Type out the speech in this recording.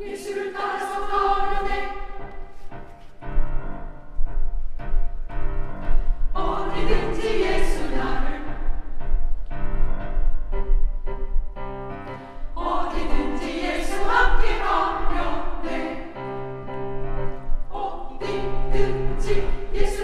예수를 따라서 나오려네. 어디든지 예수 나를. 어디든지 예수 함께 가려네 어디든지 예수